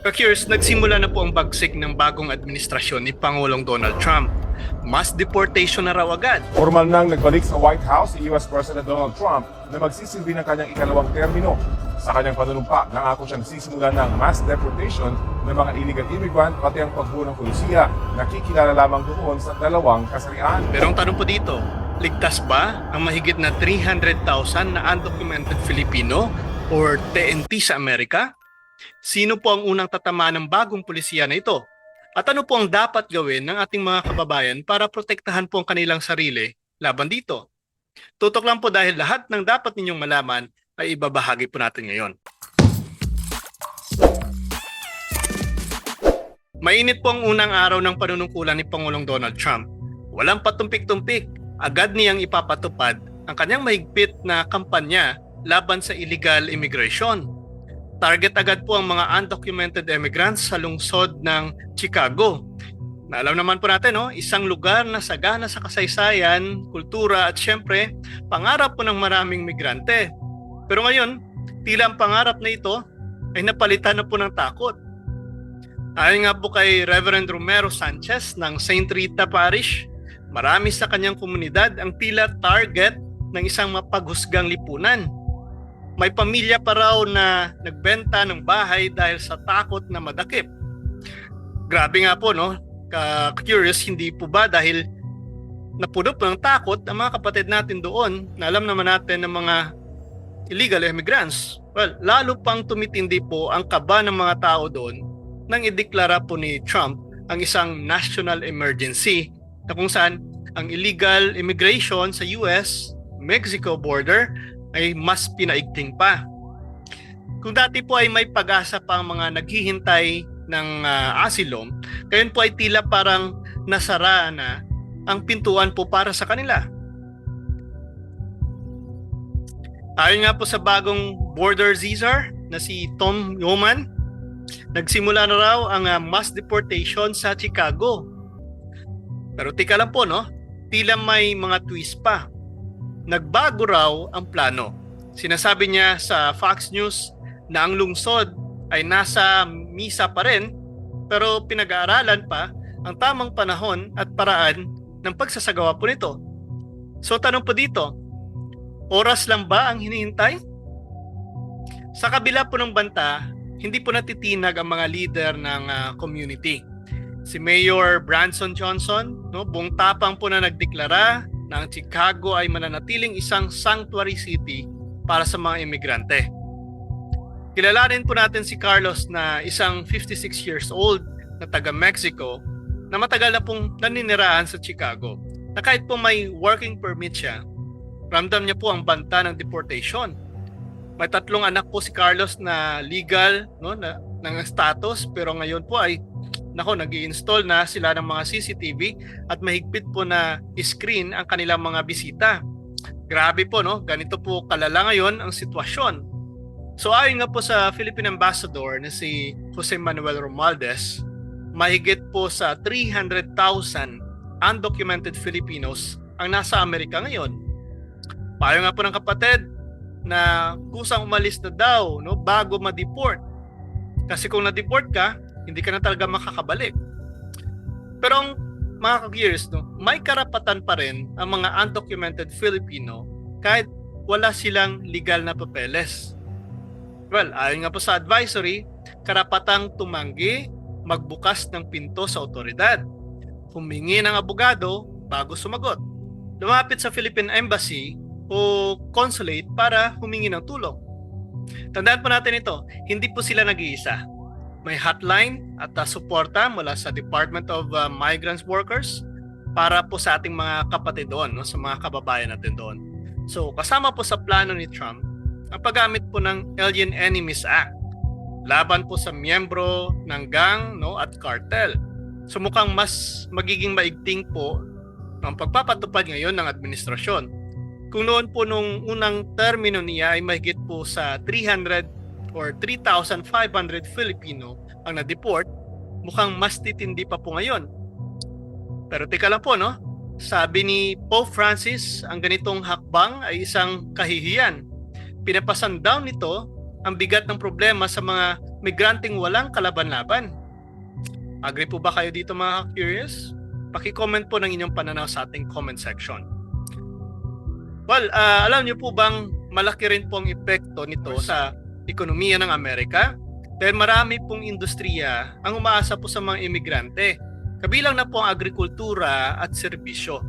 Ka-curious, nagsimula na po ang bagsik ng bagong administrasyon ni Pangulong Donald Trump. Mass deportation na raw agad. Formal nang nagbalik sa White House si US President Donald Trump na magsisilbi ng kanyang ikalawang termino. Sa kanyang panunumpa, nangako siyang sisimula ng mass deportation ng mga illegal immigrant pati ang pagbuo ng polisiya na kikilala lamang doon sa dalawang kasarian. Pero ang tanong po dito, ligtas ba ang mahigit na 300,000 na undocumented Filipino or TNT sa Amerika? Sino po ang unang tatama ng bagong polisiya na ito? At ano po ang dapat gawin ng ating mga kababayan para protektahan po ang kanilang sarili laban dito? Tutok lang po dahil lahat ng dapat ninyong malaman ay ibabahagi po natin ngayon. Mainit po ang unang araw ng panunungkulan ni Pangulong Donald Trump. Walang patumpik-tumpik, agad niyang ipapatupad ang kanyang mahigpit na kampanya laban sa illegal immigration. Target agad po ang mga undocumented immigrants sa lungsod ng Chicago. Na alam naman po natin, no? isang lugar na sagana sa kasaysayan, kultura at syempre, pangarap po ng maraming migrante. Pero ngayon, tila ang pangarap na ito ay napalitan na po ng takot. Ayon nga po kay Reverend Romero Sanchez ng St. Rita Parish, marami sa kanyang komunidad ang tila target ng isang mapaghusgang lipunan. May pamilya pa raw na nagbenta ng bahay dahil sa takot na madakip. Grabe nga po no, ka-curious hindi po ba dahil napuno po ng takot ang mga kapatid natin doon na alam naman natin ng mga illegal immigrants. Well, lalo pang tumitindi po ang kaba ng mga tao doon nang ideklara po ni Trump ang isang national emergency na kung saan ang illegal immigration sa US, Mexico border ay mas pinaigting pa. Kung dati po ay may pag-asa pa ang mga naghihintay ng uh, asylum, ngayon po ay tila parang nasara na ang pintuan po para sa kanila. Ayon nga po sa bagong border Caesar na si Tom Yoman, nagsimula na raw ang uh, mass deportation sa Chicago. Pero tika lang po no, tila may mga twist pa nagbago raw ang plano. Sinasabi niya sa Fox News na ang lungsod ay nasa misa pa rin pero pinag-aaralan pa ang tamang panahon at paraan ng pagsasagawa po nito. So tanong po dito, oras lang ba ang hinihintay? Sa kabila po ng banta, hindi po natitinag ang mga leader ng uh, community. Si Mayor Branson Johnson, no, buong tapang po na nagdeklara na ang Chicago ay mananatiling isang sanctuary city para sa mga imigrante. Kilalanin po natin si Carlos na isang 56 years old na taga Mexico na matagal na pong naninirahan sa Chicago na kahit po may working permit siya, ramdam niya po ang banta ng deportation. May tatlong anak po si Carlos na legal no, na, ng status pero ngayon po ay nako nag install na sila ng mga CCTV at mahigpit po na screen ang kanilang mga bisita. Grabe po no, ganito po kalala ngayon ang sitwasyon. So ayon nga po sa Philippine Ambassador na si Jose Manuel Romualdez, mahigit po sa 300,000 undocumented Filipinos ang nasa Amerika ngayon. Payo nga po ng kapatid na kusang umalis na daw no, bago ma-deport. Kasi kung na-deport ka, hindi ka na talaga makakabalik. Pero ang mga ka-gears, no, may karapatan pa rin ang mga undocumented Filipino kahit wala silang legal na papeles. Well, ayon nga po sa advisory, karapatang tumanggi, magbukas ng pinto sa otoridad, humingi ng abogado bago sumagot, lumapit sa Philippine Embassy o consulate para humingi ng tulong. Tandaan po natin ito, hindi po sila nag-iisa may hotline at uh, suporta mula sa Department of uh, Migrants Workers para po sa ating mga kapatid doon, no, sa mga kababayan natin doon. So kasama po sa plano ni Trump ang paggamit po ng Alien Enemies Act laban po sa miyembro ng gang no, at cartel. So mukhang mas magiging maigting po ang pagpapatupad ngayon ng administrasyon. Kung noon po nung unang termino niya ay mahigit po sa 300 or 3,500 Filipino ang na-deport, mukhang mas titindi pa po ngayon. Pero tika lang po, no? Sabi ni Pope Francis, ang ganitong hakbang ay isang kahihiyan. Pinapasan down nito ang bigat ng problema sa mga migranteng walang kalaban-laban. Agree po ba kayo dito mga curious? Paki-comment po ng inyong pananaw sa ating comment section. Well, ah, alam niyo po bang malaki rin po ang epekto nito sa ekonomiya ng Amerika? Dahil marami pong industriya ang umaasa po sa mga imigrante. Kabilang na po ang agrikultura at serbisyo.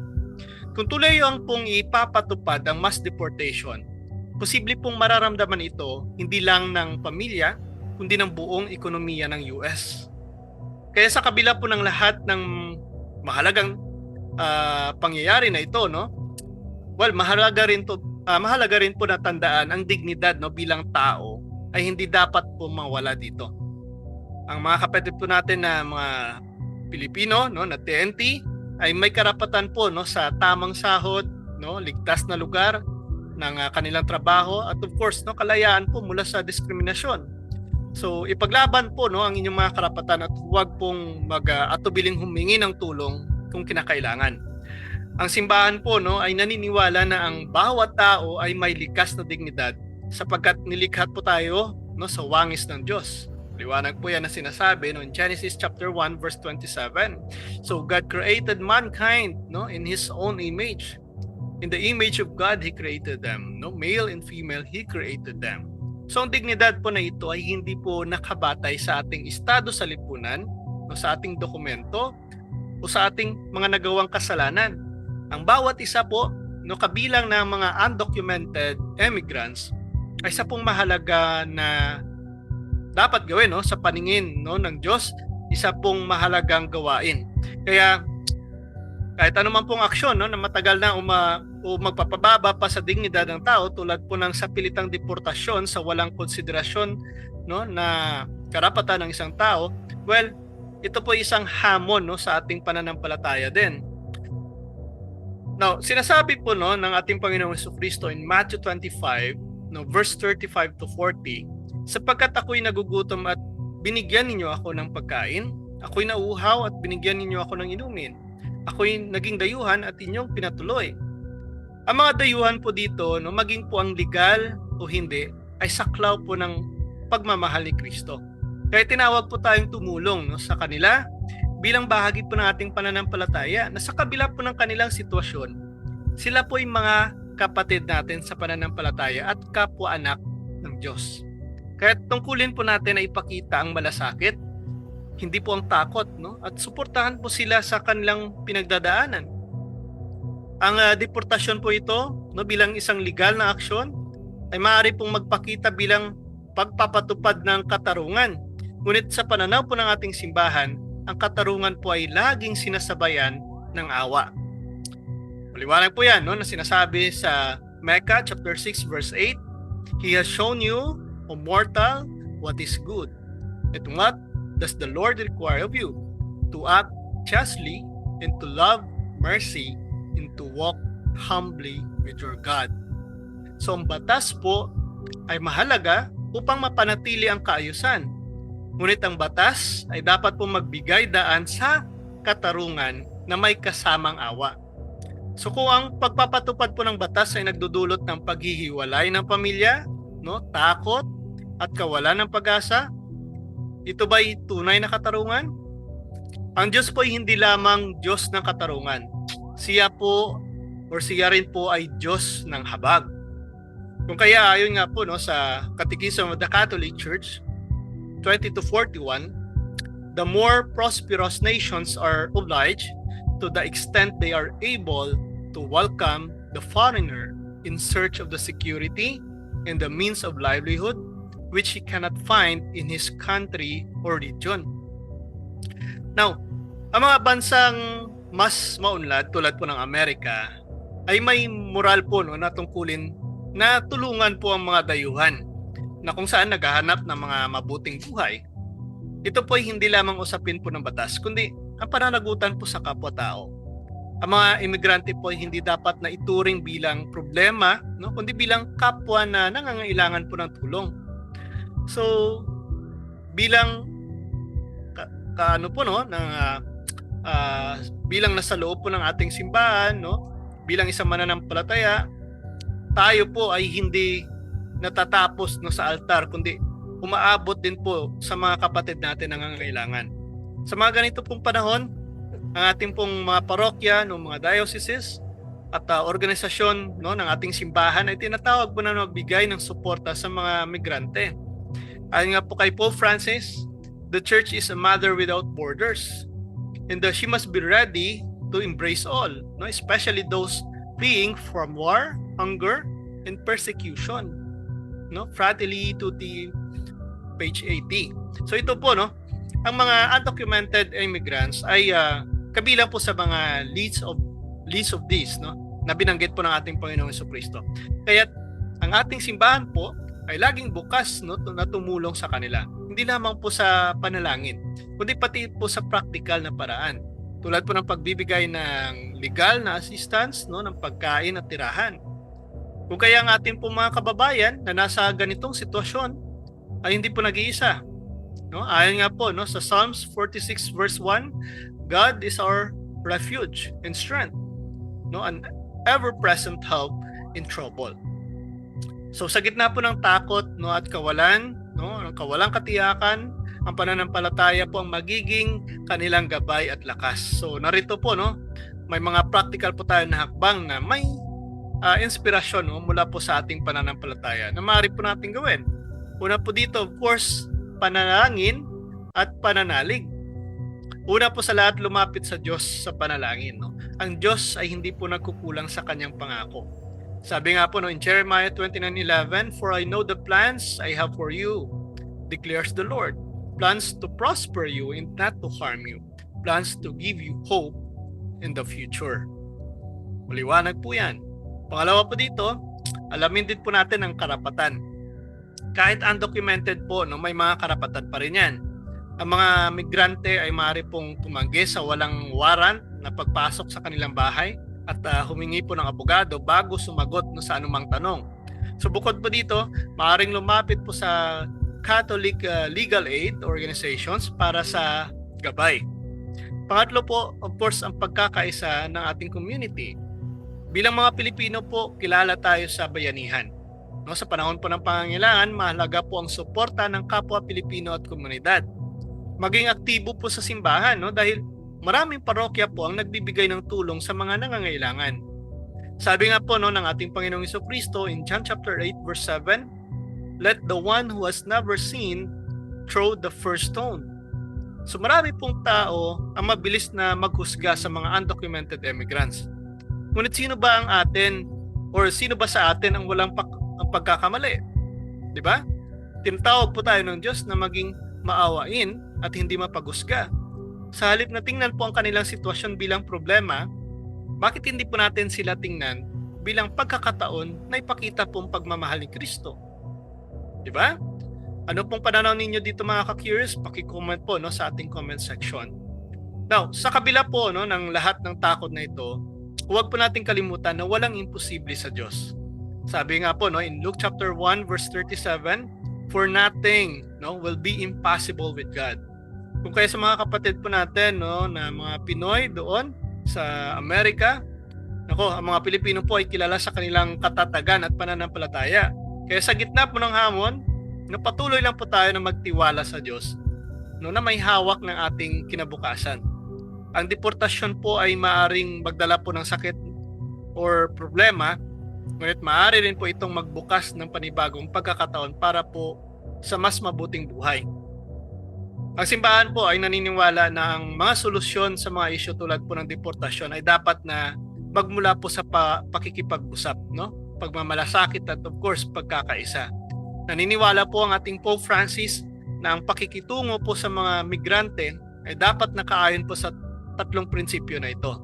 Kung tuloy ang pong ipapatupad ang mass deportation, posible pong mararamdaman ito hindi lang ng pamilya, kundi ng buong ekonomiya ng US. Kaya sa kabila po ng lahat ng mahalagang ah, pangyayari na ito, no? Well, mahalaga rin to ah, mahalaga rin po na tandaan ang dignidad no bilang tao ay hindi dapat po mawala dito. Ang mga kapatid po natin na mga Pilipino no na TNT ay may karapatan po no sa tamang sahod, no, ligtas na lugar ng ah, kanilang trabaho at of course no kalayaan po mula sa diskriminasyon. So ipaglaban po no ang inyong mga karapatan at huwag pong mag-atubiling humingi ng tulong kung kinakailangan. Ang simbahan po no ay naniniwala na ang bawat tao ay may likas na dignidad sapagkat nilikha po tayo no sa wangis ng Diyos. Liwanag po yan na sinasabi no in Genesis chapter 1 verse 27. So God created mankind no in his own image. In the image of God he created them, no male and female he created them. So ang dignidad po na ito ay hindi po nakabatay sa ating estado sa lipunan, no, sa ating dokumento, o sa ating mga nagawang kasalanan. Ang bawat isa po, no, kabilang ng mga undocumented immigrants, isa pong mahalaga na dapat gawin no, sa paningin no, ng Diyos, isa pong mahalagang gawain. Kaya kahit anuman pong aksyon no, na matagal na uma, o magpapababa pa sa dignidad ng tao tulad po ng sapilitang deportasyon sa walang konsiderasyon no na karapatan ng isang tao well ito po isang hamon no sa ating pananampalataya din now sinasabi po no ng ating Panginoong Kristo in Matthew 25 no verse 35 to 40 sapagkat ako'y nagugutom at binigyan ninyo ako ng pagkain ako'y nauuhaw at binigyan ninyo ako ng inumin ako'y naging dayuhan at inyong pinatuloy ang mga dayuhan po dito, no, maging po ang legal o hindi, ay saklaw po ng pagmamahal ni Kristo. Kaya tinawag po tayong tumulong no, sa kanila bilang bahagi po ng ating pananampalataya na sa kabila po ng kanilang sitwasyon, sila po yung mga kapatid natin sa pananampalataya at kapwa-anak ng Diyos. Kaya tungkulin po natin na ipakita ang malasakit, hindi po ang takot, no? at suportahan po sila sa kanilang pinagdadaanan. Ang uh, deportasyon po ito no bilang isang legal na aksyon ay maaari pong magpakita bilang pagpapatupad ng katarungan. Ngunit sa pananaw po ng ating simbahan, ang katarungan po ay laging sinasabayan ng awa. Maliwanag po yan no, na sinasabi sa Mecca chapter 6 verse 8, He has shown you, O mortal, what is good. And what does the Lord require of you? To act justly and to love mercy and to walk humbly with your God. So ang batas po ay mahalaga upang mapanatili ang kaayusan. Ngunit ang batas ay dapat po magbigay daan sa katarungan na may kasamang awa. So kung ang pagpapatupad po ng batas ay nagdudulot ng paghihiwalay ng pamilya, no, takot at kawalan ng pag-asa, ito ba'y tunay na katarungan? Ang Diyos po ay hindi lamang Diyos ng katarungan, siya po or siya rin po ay Diyos ng habag. Kung kaya ayon nga po no sa Catechism of the Catholic Church 20 to 41, the more prosperous nations are obliged to the extent they are able to welcome the foreigner in search of the security and the means of livelihood which he cannot find in his country or region. Now, ang mga bansang mas maunlad tulad po ng Amerika ay may moral po no, na tungkulin na tulungan po ang mga dayuhan na kung saan naghahanap ng mga mabuting buhay. Ito po ay hindi lamang usapin po ng batas, kundi ang pananagutan po sa kapwa-tao. Ang mga imigrante po ay hindi dapat na ituring bilang problema, no, kundi bilang kapwa na nangangailangan po ng tulong. So, bilang ka, ka ano po no, ng uh, uh, bilang nasa loob po ng ating simbahan, no? Bilang isang mananampalataya, tayo po ay hindi natatapos no sa altar kundi umaabot din po sa mga kapatid natin na nangangailangan. Sa mga ganito pong panahon, ang ating pong mga parokya, ng mga dioceses, at uh, organisasyon no, ng ating simbahan ay tinatawag po na magbigay ng suporta sa mga migrante. Ayon nga po kay Pope Francis, the church is a mother without borders. And uh, she must be ready to embrace all, no, especially those fleeing from war, hunger, and persecution. No? Fratelli Tutti, page 80. So ito po, no, ang mga undocumented immigrants ay uh, kabilang po sa mga leads of least of these, no, na binanggit po ng ating Panginoong Kristo. Kaya ang ating simbahan po ay laging bukas no, na tumulong sa kanila. Hindi lamang po sa panalangin, kundi pati po sa practical na paraan. Tulad po ng pagbibigay ng legal na assistance, no, ng pagkain at tirahan. Kung kaya ang ating po mga kababayan na nasa ganitong sitwasyon ay hindi po nag-iisa. No? Ayon nga po no, sa Psalms 46 verse 1, God is our refuge and strength, no, an ever-present help in trouble. So sa gitna po ng takot no at kawalan, no, ng kawalang katiyakan, ang pananampalataya po ang magiging kanilang gabay at lakas. So narito po no, may mga practical po tayo na hakbang na may uh, inspirasyon no, mula po sa ating pananampalataya na maaari po natin gawin. Una po dito, of course, panalangin at pananalig. Una po sa lahat, lumapit sa Diyos sa panalangin. No? Ang Diyos ay hindi po nagkukulang sa kanyang pangako. Sabi nga po no, in Jeremiah 29.11, For I know the plans I have for you, declares the Lord. Plans to prosper you and not to harm you. Plans to give you hope in the future. Maliwanag po yan. Pangalawa po dito, alamin din po natin ang karapatan. Kahit undocumented po, no, may mga karapatan pa rin yan. Ang mga migrante ay maaari pong tumanggi sa walang warrant na pagpasok sa kanilang bahay at uh, humingi po ng abogado bago sumagot no, sa anumang tanong. So bukod po dito, maaaring lumapit po sa Catholic uh, legal aid organizations para sa gabay. Pangatlo po, of course, ang pagkakaisa ng ating community. Bilang mga Pilipino po, kilala tayo sa bayanihan. No, sa panahon po ng pangangailangan, mahalaga po ang suporta ng kapwa Pilipino at komunidad. Maging aktibo po sa simbahan no, dahil maraming parokya po ang nagbibigay ng tulong sa mga nangangailangan. Sabi nga po no, ng ating Panginoong Kristo in John chapter 8 verse 7, Let the one who has never seen throw the first stone. So marami pong tao ang mabilis na maghusga sa mga undocumented immigrants. Ngunit sino ba ang atin or sino ba sa atin ang walang pak- ang pagkakamali? 'Di ba? Tinatawag po tayo ng Diyos na maging maawain at hindi mapaghusga. Sa halip na tingnan po ang kanilang sitwasyon bilang problema, bakit hindi po natin sila tingnan bilang pagkakataon na ipakita pong pagmamahal ni Kristo? 'Di ba? Ano pong pananaw ninyo dito mga ka-curious? Paki-comment po no sa ating comment section. Now, sa kabila po no ng lahat ng takot na ito, huwag po nating kalimutan na walang imposible sa Diyos. Sabi nga po no in Luke chapter 1 verse 37, for nothing no will be impossible with God. Kung kaya sa mga kapatid po natin no na mga Pinoy doon sa Amerika, nako, ang mga Pilipino po ay kilala sa kanilang katatagan at pananampalataya. Kaya sa gitna po ng hamon, na patuloy lang po tayo na magtiwala sa Diyos no na may hawak ng ating kinabukasan. Ang deportasyon po ay maaring magdala po ng sakit or problema, ngunit maaari rin po itong magbukas ng panibagong pagkakataon para po sa mas mabuting buhay. Ang simbahan po ay naniniwala na ang mga solusyon sa mga isyu tulad po ng deportasyon ay dapat na magmula po sa pa, pakikipag-usap, no? pagmamalasakit at of course pagkakaisa. Naniniwala po ang ating Pope Francis na ang pakikitungo po sa mga migrante ay dapat nakaayon po sa tatlong prinsipyo na ito.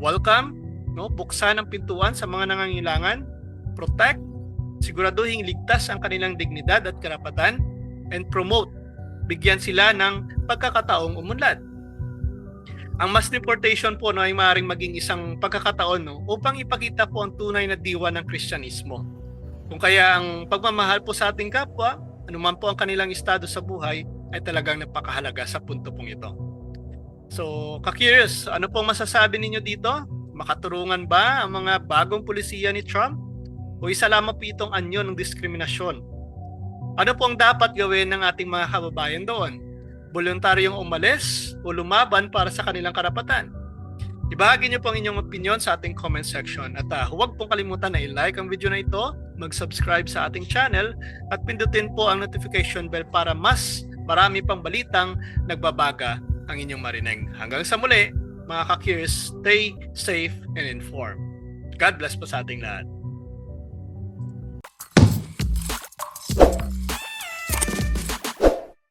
Welcome, no? buksan ang pintuan sa mga nangangailangan, protect, siguraduhin ligtas ang kanilang dignidad at karapatan, and promote, bigyan sila ng pagkakataong umunlad. Ang mass deportation po no, ay maaaring maging isang pagkakataon no, upang ipakita po ang tunay na diwa ng Kristyanismo. Kung kaya ang pagmamahal po sa ating kapwa, anuman po ang kanilang estado sa buhay, ay talagang napakahalaga sa punto pong ito. So, ka-curious, ano pong masasabi ninyo dito? Makaturungan ba ang mga bagong pulisiya ni Trump? O isa lamang po itong anyo ng diskriminasyon? Ano po ang dapat gawin ng ating mga kababayan doon? Voluntaryong umalis o lumaban para sa kanilang karapatan? Ibahagi niyo po ang inyong opinion sa ating comment section at ah, huwag pong kalimutan na i-like ang video na ito, mag-subscribe sa ating channel at pindutin po ang notification bell para mas marami pang balitang nagbabaga ang inyong marinig. Hanggang sa muli, mga ka-curious, stay safe and informed. God bless po sa ating lahat.